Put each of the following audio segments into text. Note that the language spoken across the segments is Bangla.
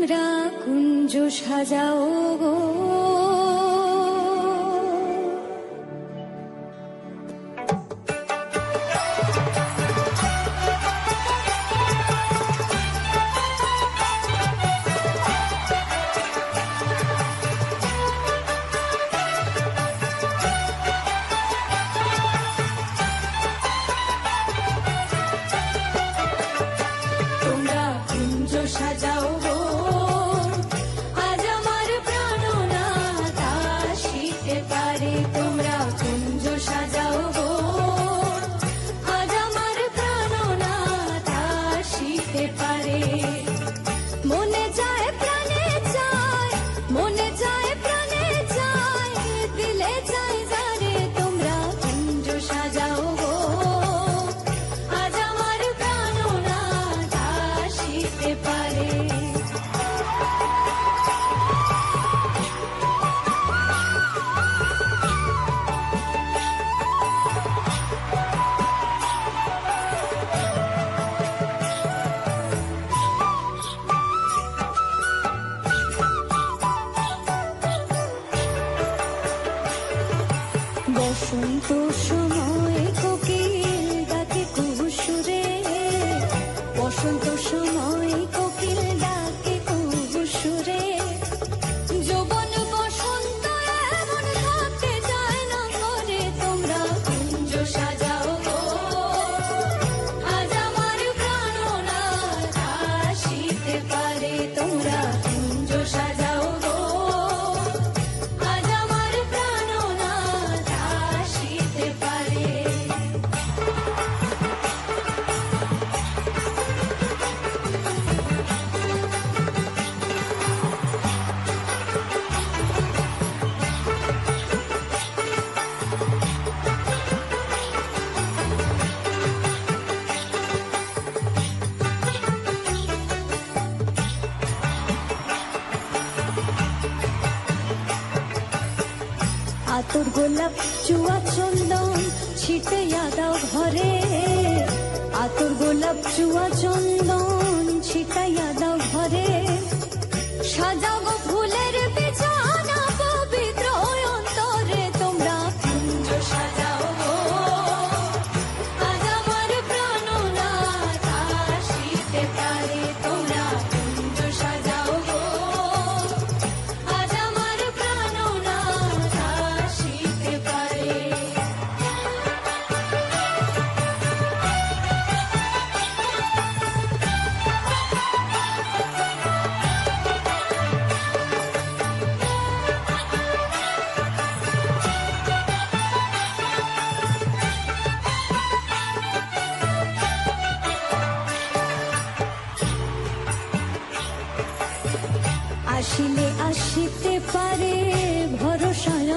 তোমরা কুঞ্জ সাজাও গো। তোর গোলাপ, চুয়া চন্দন ছিটে দাও ঘরে। আতর গোলাপ, চুয়া চন্দন ছিটাইয়া দাও ঘরে। সাজাও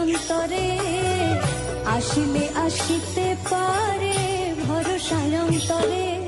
অন্তরে আসিলে আসিতে পারে ভরসায় অন্তরে